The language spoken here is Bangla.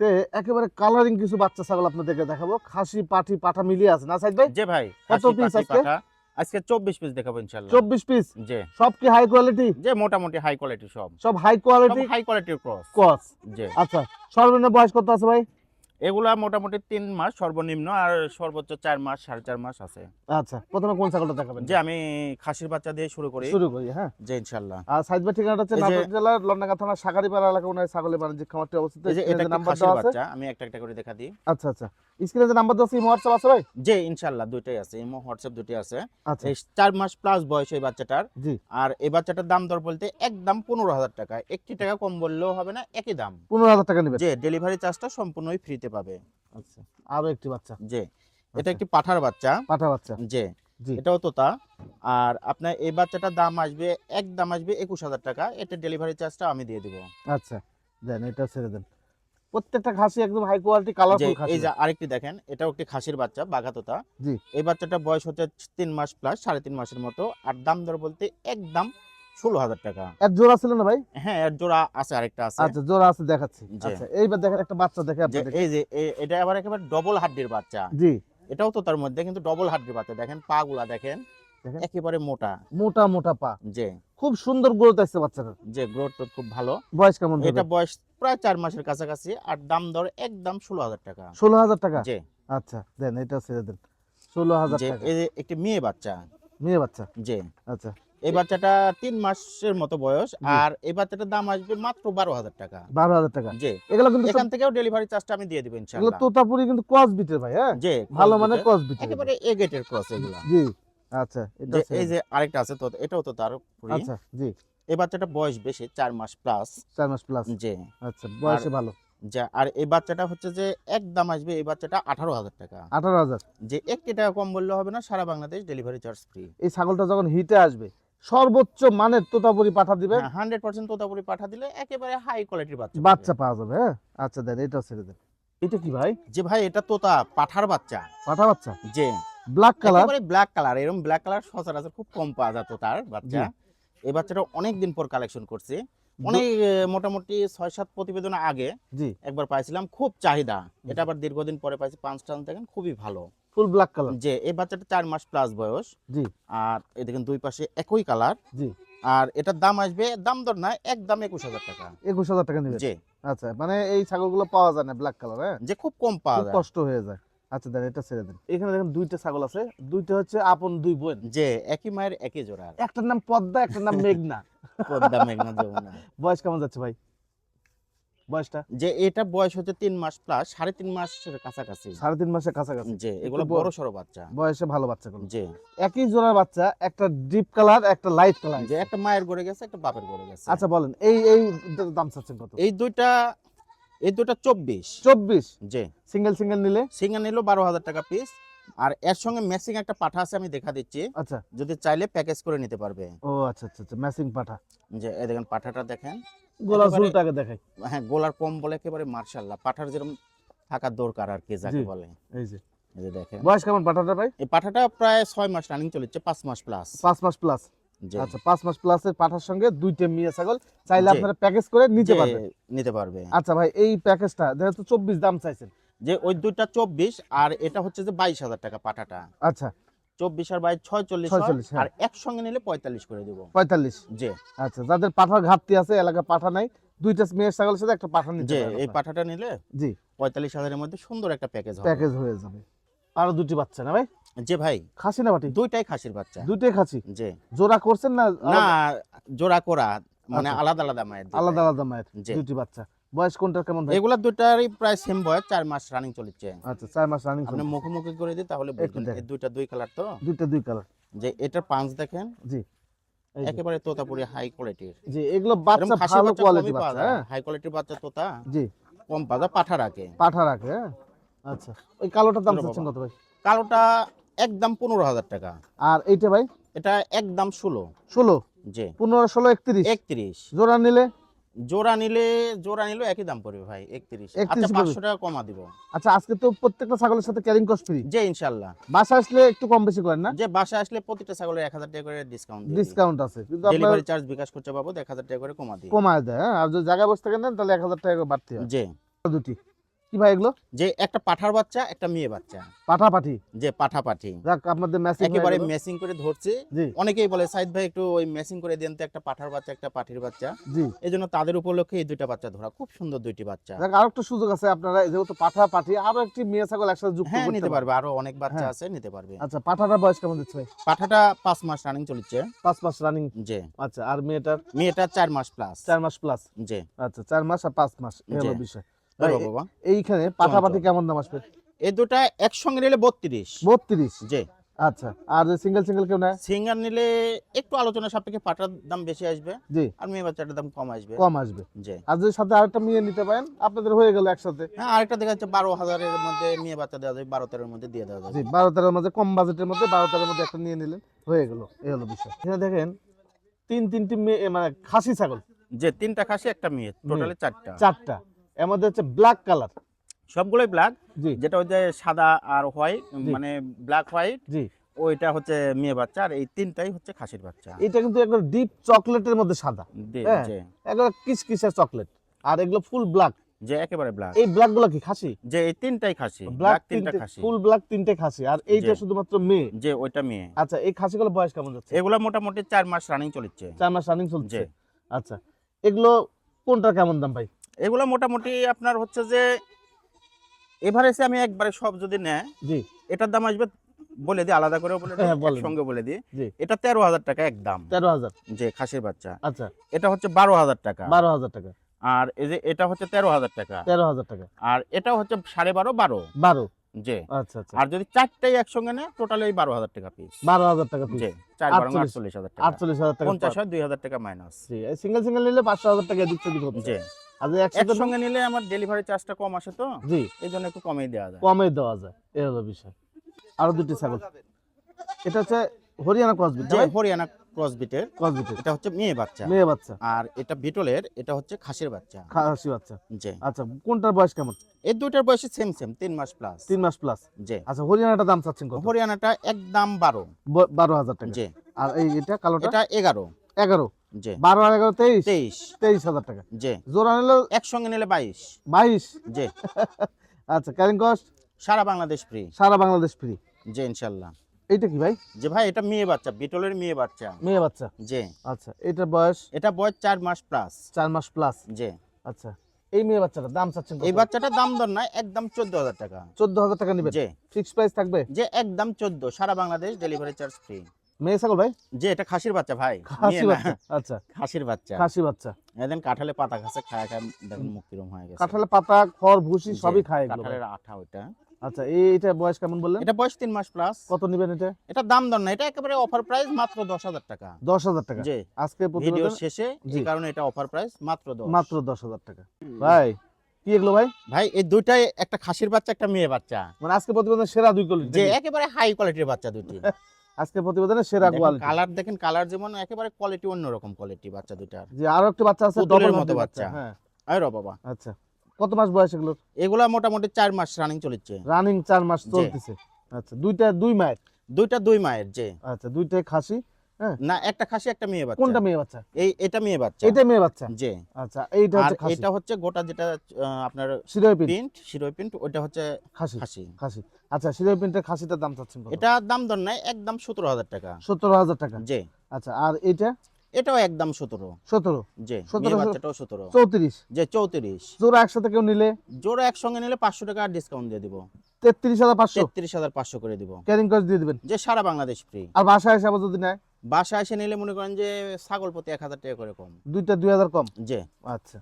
আজকে একেবারে কালারিং কিছু বাচ্চা ছাগল আপনাদেরকে দেখাবো। খাসি পাঠি পাঠা মিলিয়ে আছে না সাইদ ভাই? যে ভাই কত পিস আজকে? আজকে চব্বিশ পিস দেখাবো ইনশাআল্লাহ। 24 পিস জি। সব কি হাই কোয়ালিটি জি মোটামুটি হাই কোয়ালিটি সব। সব high quality high quality cross cross জি। আচ্ছা সর্বনিম্ন বয়স কত আছে ভাই? এগুলা মোটামুটি তিন মাস সর্বনিম্ন আর সর্বোচ্চ চার মাস সাড়ে চার মাস আছে। আচ্ছা প্রথমে কোন ছাগলটা দেখাবেন? যে আমি খাসির বাচ্চা দিয়ে শুরু করি। শুরু করি হ্যাঁ। যে ইনশাল্লাহ। আর সাইদ ভাই ঠিকানাটা হচ্ছে নাটোর জেলার লন্ডাগা থানা সাগারিপাড়া এলাকা ওনার ছাগলের বাণিজ্যিক খামারটি অবস্থিত। এই যে এটা নাম্বার খাসির দেওয়া আছে। বাচ্চা আমি একটা একটা করে দেখা দিই। আচ্ছা আচ্ছা। স্ক্রিনে যে নাম্বার দেওয়া আছে ইমো হোয়াটসঅ্যাপ আছে ভাই? যে ইনশাল্লাহ দুইটাই আছে। ইমো হোয়াটসঅ্যাপ দুটোই আছে। আচ্ছা। এই চার মাস প্লাস বয়স এই বাচ্চাটার। জি। আর এই বাচ্চাটার দাম দর বলতে একদম পনেরো হাজার টাকা। একটি টাকা কম বললেও হবে না একই দাম। পনেরো হাজার টাকা নেবেন যে ডেলিভারি চার্জটা সম্পূর্ণই ফ্রিতে পাবে। আচ্ছা আরও একটি বাচ্চা। যে এটা আচ্ছা। একটি পাঠার বাচ্চা। পাঠা বাচ্চা। জি এটাও তোতা আর আপনার এই বাচ্চাটার দাম আসবে এক দাম আসবে একুশ হাজার টাকা। এটা ডেলিভারি চার্জটা আমি দিয়ে দিব। আচ্ছা দেন এটা ছেড়ে দেন। প্রত্যেকটা খাসি একদম হাই কোয়ালিটি কালারফুল খাসি। এই যে আরেকটি দেখেন এটাও একটি খাসির বাচ্চা বাঘা তোতা জি। এই বাচ্চাটা বয়স হচ্ছে তিন মাস প্লাস সাড়ে তিন মাসের মতো। আর দাম দর বলতে একদম ষোলো হাজার টাকা। এক জোড়া ছিল না ভাই? হ্যাঁ এর জোড়া আছে আরেকটা আছে। আচ্ছা জোড়া আছে দেখাচ্ছি। আচ্ছা এইবার দেখেন একটা বাচ্চা দেখে এই যে এটা আবার একেবারে ডবল হাড্ডির বাচ্চা। জি। এটাও তো তার মধ্যে কিন্তু ডবল হাড্ডির বাচ্চা। দেখেন পা গুলা দেখেন। দেখেন। একেবারে মোটা। মোটা মোটা পা। যে খুব সুন্দর গ্রোথ আসছে বাচ্চাটার। যে গ্রোথ খুব ভালো। বয়স কেমন এটা বয়স প্রায় চার মাসের কাছাকাছি আর দাম দর একদম ষোলো হাজার টাকা। ষোলো হাজার টাকা? যে আচ্ছা দেন এটা ছেড়ে দেন। ষোলো হাজার টাকা। এই যে একটি মেয়ে বাচ্চা। মেয়ে বাচ্চা? যে আচ্ছা। এই বাচ্চাটা তিন মাসের মতো বয়স আর এই বাচ্চাটার দাম আসবে মাত্র বারো হাজার টাকা। বারো হাজার টাকা। যে এগুলো কিন্তু এখান থেকেও ডেলিভারি চার্জটা আমি দিয়ে দিব এগুলো ইনশাআল্লাহ তোতাপুরি কিন্তু ক্রস বিটের ভাই হ্যাঁ? যে ভালো মানে ক্রস বিটের একেবারে এ গেটের ক্রস এগুলা। জি আচ্ছা এই যে আরেকটা আছে তো এটাও তো তার উপরেই। আচ্ছা জি। এই বাচ্চাটা বয়স বেশি চার মাস প্লাস চার মাস প্লাস যে আচ্ছা বয়সে ভালো। যা আর এই বাচ্চাটা হচ্ছে যে এক দাম আসবে এই বাচ্চাটা আঠারো হাজার টাকা। আঠারো হাজার। যে একটি টাকা কম বললে হবে না সারা বাংলাদেশ ডেলিভারি চার্জ ফ্রি এই ছাগলটা যখন হিটে আসবে সর্বোচ্চ মানের তোতাপুরি পাঠা দিবে। হান্ড্রেড পার্সেন্ট তোতাপুরি পাঠা দিলে একেবারে হাই কোয়ালিটির বাচ্চা বাচ্চা পাওয়া যাবে হ্যাঁ? আচ্ছা দেন এটা ছেড়ে দেন। এটা কি ভাই? যে ভাই এটা তোতা পাঠার বাচ্চা। পাঠা বাচ্চা? যে। ব্ল্যাক কালার একেবারে ব্ল্যাক কালার এরকম ব্ল্যাক কালার সচরাচর খুব কম পাওয়া যায় তোতার বাচ্চা। এই বাচ্চাটা অনেক দিন পর কালেকশন করছি। অনেক মোটামুটি ছয় সাত প্রতিবেদন আগে জি। একবার পাইছিলাম খুব চাহিদা। এটা আবার দীর্ঘদিন পরে পাইছি পাঁচ টান দেখেন খুবই ভালো। Full black colour. যে এই বাচ্চাটা চার মাস প্লাস বয়স। জি। আর এই দেখেন দুই পাশে একই কালার। জি। আর এটার দাম আসবে দাম দর না একদম একুশ হাজার টাকা। একুশ হাজার টাকা নেবেন যে আচ্ছা মানে এই ছাগলগুলো পাওয়া যায় না ব্ল্যাক কালার হ্যাঁ? যে খুব কম পাওয়া যায়। কষ্ট হয়ে যায়। আচ্ছা দেন এটা ছেড়ে দেন। এখানে দেখেন দুইটা ছাগল আছে। দুইটা হচ্ছে আপন দুই বোন। যে একই মায়ের একই জোড়া একটার নাম পদ্মা একটার নাম মেঘনা। পদ্মা মেঘনা যমুনা। বয়স কেমন যাচ্ছে ভাই? বয়সটা? যে এটা বয়স হচ্ছে তিন মাস প্লাস সাড়ে তিন মাসের কাছাকাছি। সাড়ে তিন মাসের কাছাকাছি। যে এগুলো বড়। সড়ো বাচ্চা। বয়সে ভালো বাচ্চাগুলো যে একই জোড়ার বাচ্চা একটা ডিপ কালার একটা লাইট কালার যে একটা মায়ের গড়ে গেছে একটা বাপের গড়ে গেছে। আচ্ছা বলেন এই এই দাম চাচ্ছেন কত? এই দুইটা এই দুইটা চব্বিশ। চব্বিশ? যে সিঙ্গেল সিঙ্গেল নিলে? সিঙ্গা নিল বারো হাজার টাকা পিস আর এর সঙ্গে ম্যাচিং একটা পাঠা আছে আমি দেখা দিচ্ছি। আচ্ছা। যদি চাইলে প্যাকেজ করে নিতে পারবে। ও আচ্ছা আচ্ছা আচ্ছা ম্যাচিং পাঠা। যে এই দেখেন পাঠাটা দেখেন। গোলা ঝুলটাকে দেখাই। হ্যাঁ গোলার কম বলে একেবারে মার্শাল্লাহ। পাঠার যেরকম থাকার দরকার আর কি যাকে বলে। এই যে। এই যে দেখেন। বয়স কেমন পাঠাটা ভাই? এই পাঠাটা প্রায় ছয় মাস রানিং চলেছে পাঁচ মাস প্লাস মাস প্লাস আচ্ছা পাঁচ মাস প্লাসের পাঠার সঙ্গে দুইটা মিয়া ছাগল চাইলে আপনারা প্যাকেজ করে নিতে যে পারবেন। নিতে পারবে। আচ্ছা ভাই এই প্যাকেজটা যেহেতু দাম চাইছেন। যে ওই দুইটা চব্বিশ আর এটা হচ্ছে যে বাইশ হাজার টাকা পাঠাটা। আচ্ছা চব্বিশ আর বাইশ ছয় চল্লিশ 46, হ্যাঁ। আর একসঙ্গে নিলে পঁয়তাল্লিশ করে দেবো। পঁয়তাল্লিশ? যে আচ্ছা যাদের পাঠার ঘাটতি আছে এলাকা পাঠা নাই দুইটা মেয়ের ছাগলের সাথে একটা পাঠা নিতে এই পাঠাটা নিলে জি। পঁয়তাল্লিশ হাজারের মধ্যে সুন্দর একটা প্যাকেজ প্যাকেজ হয়ে যাবে। আরও দুটি বাচ্চা না ভাই? যে ভাই। খাসি না বাটি? দুইটাই খাসির বাচ্চা। দুইটাই খাসি? যে জোড়া করছেন না না জোড়া করা মানে আচ্ছা। আলাদা আলাদা মায়ের আলাদা আলাদা মায়ের জি। দুটি বাচ্চা। বয়স কোনটার কেমন ভাই? এগুলা দুটারই প্রায় সেম বয়স চার মাস রানিং চলেছে। আচ্ছা চার মাস রানিং আপনি মুখোমুখি করে দিই তাহলে বুঝবেন। এই দুইটা দুই কালার তো? দুইটা দুই কালার যে এটার পাঁচ দেখেন জি। একেবারে তোতাপুরি হাই কোয়ালিটির জি এগুলো বাচ্চা ভালো কোয়ালিটি বাচ্চা হ্যাঁ? হাই কোয়ালিটির বাচ্চা তোতা জি। কম পাওয়া যায় পাঠা রাখে পাঠা রাখে হ্যাঁ? আচ্ছা ওই কালোটার দাম চাচ্ছেন কত ভাই? কালোটা একদম পনেরো হাজার টাকা। আর এইটা ভাই? এটা একদম ষোলো। ষোলো? যে পনেরো ষোলো একত্রিশ? একত্রিশ। জোড়া নিলে? জোড়া নিলে জোড়া নিলে একই দাম পড়বে ভাই একত্রিশ। 31 আচ্ছা। পাঁচশো টাকা কমা দিব। আচ্ছা আজকে তো প্রত্যেকটা ছাগলের সাথে ক্যারিং কস্ট ফ্রি যে ইনশাল্লাহ। বাসা আসলে একটু কম বেশি করেন না? যে বাসা আসলে প্রতিটা ছাগলের এক হাজার টাকা করে ডিসকাউন্ট ডিসকাউন্ট আছে। কিন্তু ডেলিভারি চার্জ বিকাশ করতে পাবো এক হাজার টাকা করে কমা দিই। কমা দেয় হ্যাঁ? আর যদি জায়গায় বসে থাকেন তাহলে এক হাজার টাকা করে বাড়তি হয়। যে দুটি। কি ভাই এগুলো? যে একটা পাঠার বাচ্চা একটা মেয়ে বাচ্চা। পাঠাপাঠি? যে পাঠা পাঠি যাক আপনাদের ম্যাচিং একেবারে মেসিং করে ধরছি। জি। অনেকেই বলে সাইদ ভাই একটু ওই মেসিং করে দেন তো একটা পাঠার বাচ্চা একটা পাঠির বাচ্চা। জি। এই জন্য তাদের উপলক্ষে এই দুইটা বাচ্চা ধরা খুব সুন্দর দুইটি বাচ্চা। যাক আরও একটা সুযোগ আছে আপনারা যেহেতু পাঠা পাঠি আরও একটি মেয়ে ছাগল একসাথে যুক্ত হ্যাঁ নিতে পারবে। আরও অনেক বাচ্চা হ্যাঁ। আছে নিতে পারবে। আচ্ছা পাঠাটার বয়স কেমন দিচ্ছে ভাই? পাঠাটা পাঁচ মাস রানিং চলছে। পাঁচ মাস রানিং যে আচ্ছা আর মেয়েটার? মেয়েটা চার মাস প্লাস চার মাস প্লাস যে আচ্ছা চার মাস আর পাঁচ মাস এই হলো বিষয়। বাবা। এইখানে পাঠাপাঠি কেমন দাম আসবে? এই দুটা একসঙ্গে নিলে বত্রিশ। বত্রিশ? যে আচ্ছা আর সিঙ্গেল কেউ নিলে একটু আলোচনা সাপেক্ষে পাটার দাম বেশি আসবে জি। আর মেয়ে বাচ্চাটার দাম কম আসবে। কম আসবে। আর যদি সাথে আরেকটা মেয়ে নিতে পারেন আপনাদের হয়ে গেল একসাথে। হ্যাঁ আরেকটা দেখা যাচ্ছে বারো হাজারের মধ্যে মেয়ে বাচ্চা দেওয়া যাবে বারো তেরোর মধ্যে দিয়ে দেওয়া জি যাবে বারো তেরোর মধ্যে কম বাজেটের মধ্যে বারো তেরোর মধ্যে একটা নিয়ে নিলেন হয়ে গেল এই হলো বিষয়। এখানে দেখেন তিন তিনটি মেয়ে মানে খাসি ছাগল। যে তিনটা খাসি একটা মেয়ে টোটালি চারটা। চারটা। এর মধ্যে হচ্ছে ব্ল্যাক কালার সবগুলোই ব্ল্যাক জি। যেটা হচ্ছে সাদা আর হোয়াইট মানে ব্ল্যাক হোয়াইট জি। ওইটা হচ্ছে মেয়ে বাচ্চা আর এই তিনটাই হচ্ছে খাসির বাচ্চা। এটা কিন্তু একবার ডিপ চকলেটের মধ্যে সাদা। একবার কিসকিসের চকলেট আর এগুলো ফুল ব্ল্যাক যে একেবারে ব্ল্যাক এই ব্ল্যাকগুলো কি খাসি? যে এই তিনটাই খাসি ব্ল্যাক ব্ল্যাক তিনটা খাসি। ফুল ব্ল্যাক তিনটে খাসি। আর এইটা শুধুমাত্র মেয়ে? যে ওইটা মেয়ে। আচ্ছা এই খাসিগুলো বয়স কেমন যাচ্ছে? এগুলা মোটামুটি চার মাস রানিং চলছে। চার মাস রানিং চলছে। আচ্ছা এগুলো কোনটা কেমন দাম ভাই? এগুলো মোটামুটি আপনার হচ্ছে যে এভারেজে আমি একবারে সব যদি নেয় জি। এটার দাম আসবে বলে দিই আলাদা করে বলে হ্যাঁ, সঙ্গে বলে দিই। জি। এটা তেরো হাজার টাকা একদম। তেরো হাজার। যে খাসির বাচ্চা। আচ্ছা। এটা হচ্ছে বারো হাজার টাকা। বারো হাজার টাকা। আর এই যে এটা হচ্ছে তেরো হাজার টাকা। তেরো হাজার টাকা। আর এটা হচ্ছে সাড়ে বারো বারো। বারো। যে আচ্ছা আচ্ছা। আর যদি চারটাই একসঙ্গে নেয় টোটালি ওই বারো হাজার টাকা পিস বারো হাজার টাকা পিস চার বারো আটচল্লিশ। হাজার টাকা। আটচল্লিশ হাজার টাকা পঞ্চাশ হয় দুই হাজার টাকা মাইনাস সিঙ্গেল সিঙ্গেল নিলে পাঁচশো হাজার টাকা দিচ্ছে যে আর একসাথে একসঙ্গে নিলে আমার ডেলিভারি চার্জটা কম আসে তো? জি। এই জন্য একটু কমেই দেওয়া যায়। দেওয়া যায় এই হলো বিষয়। আরও দুটি ছাগল। এটা হচ্ছে হরিয়ানা ক্রসবিট হরিয়ানা ক্রস বিটের ক্রসবিটের এটা হচ্ছে মেয়ে বাচ্চা। মেয়ে বাচ্চা। আর এটা বিটলের এটা হচ্ছে খাসির বাচ্চা। খাসি বাচ্চা। আচ্ছা কোনটার বয়স কেমন? এই দুইটার বয়সে সেম সেম তিন মাস প্লাস তিন মাস প্লাস যে আচ্ছা হরিয়ানাটা দাম চাচ্ছেন কত? হরিয়ানাটা একদম বারো। বারো হাজার টাকা। আর এই এটা কালোটা? এটা এগারো। এগারো। বারো আর এগারো তেইশ? তেইশ। তেইশ হাজার টাকা। জোড়া নিলো একসঙ্গে নিলে বাইশ। বাইশ? আচ্ছা ক্যারিং কস্ট সারা বাংলাদেশ ফ্রি সারা বাংলাদেশ ফ্রি ইনশাল্লাহ। এইটা কি ভাই? যে ভাই এটা মেয়ে বাচ্চা বিটলের মেয়ে বাচ্চা। মেয়ে বাচ্চা? আচ্ছা এইটার বয়স? এটা বয়স চার মাস প্লাস চার মাস প্লাস আচ্ছা এই মেয়ে বাচ্চাটার দাম চাচ্ছেন এই বাচ্চাটার দাম দর একদম চোদ্দ হাজার টাকা। চোদ্দ হাজার টাকা ফিক্স প্রাইস থাকবে? যে একদম চোদ্দ সারা বাংলাদেশ ডেলিভারি চার্জ ফ্রি মেয়ে ছাগল ভাই? যে এটা খাসির বাচ্চা ভাই খাসি বাচ্চা আচ্ছা। খাসির বাচ্চা। খাসি বাচ্চা। কাঁঠালে পাতা খাচ্ছে খায় খায় দেখেন মুখ কিরম হয়ে গেছে। কাঁঠালে পাতা খড় ভুসি সবই খায় কাঁঠালের আঠা ওইটা। আচ্ছা এই এটা বয়স কেমন বললেন? এটা বয়স তিন মাস প্লাস কত নেবেন এটা? এটা দাম দর না এটা একেবারে অফার প্রাইস মাত্র দশ হাজার টাকা। দশ হাজার টাকা? যে আজকে ভিডিও শেষে জি। এই কারণে এটা অফার প্রাইস মাত্র দশ। মাত্র দশ হাজার টাকা। ভাই কি এগুলো ভাই? ভাই এই দুইটাই একটা খাসির বাচ্চা একটা মেয়ে বাচ্চা। মানে আজকে প্রতিবেদন সেরা দুই কোয়ালিটি যে একেবারে হাই কোয়ালিটির বাচ্চা দুটি আজকে প্রতিবেদনে সেরা কোয়ালিটি কালার দেখেন কালার যেমন একেবারে কোয়ালিটি অন্যরকম কোয়ালিটি বাচ্চা দুইটার। যে আরও একটা বাচ্চা আছে ডবল মতো বাচ্চা। হ্যাঁ। আরে বাবা। আচ্ছা কত মাস বয়স এগুলো এগুলো মোটামুটি 4 মাস রানিং চলেছে রানিং 4 মাস চলতেছে। আচ্ছা দুইটা দুই মায়ের? দুইটা দুই মায়ের যে আচ্ছা দুইটা খাসি। না একটা খাসি একটা মেয়ে বাচ্চা। কোনটা মেয়ে বাচ্চা? এই এটা মেয়ে বাচ্চা। এটা মেয়ে বাচ্চা? যে আচ্ছা এইটা হচ্ছে খাসি। এটা হচ্ছে গোটা যেটা আপনার শিরোই প্রিন্ট শিরোই প্রিন্ট ওইটা হচ্ছে খাসি। খাসি। খাসি। আচ্ছা শিরোই পিনটার খাসিটার দাম চাচ্ছেন কত? এটা দাম দর নাই একদম সতেরো হাজার টাকা। সতেরো হাজার টাকা? যে আচ্ছা আর এইটা? এটাও একদম সতেরো। সতেরো? যে 17 বাচ্চাটাও সতেরো। চৌত্রিশ? যে চৌত্রিশ। জোড়া একসাথে কেউ নিলে? জোড়া একসঙ্গে নিলে পাঁচশো টাকা ডিসকাউন্ট দিয়ে দিব। তেত্রিশ হাজার পাঁচশো? তেত্রিশ হাজার পাঁচশো করে দিব। ক্যারিং কস্ট দিয়ে দিবেন? যে সারা বাংলাদেশ ফ্রি আর বাসায় এসে আবার যদি নেয়? বাসা এসে নিলে মনে করেন যে ছাগল প্রতি এক হাজার টাকা করে কম। দুইটা দুই হাজার কম? যে আচ্ছা।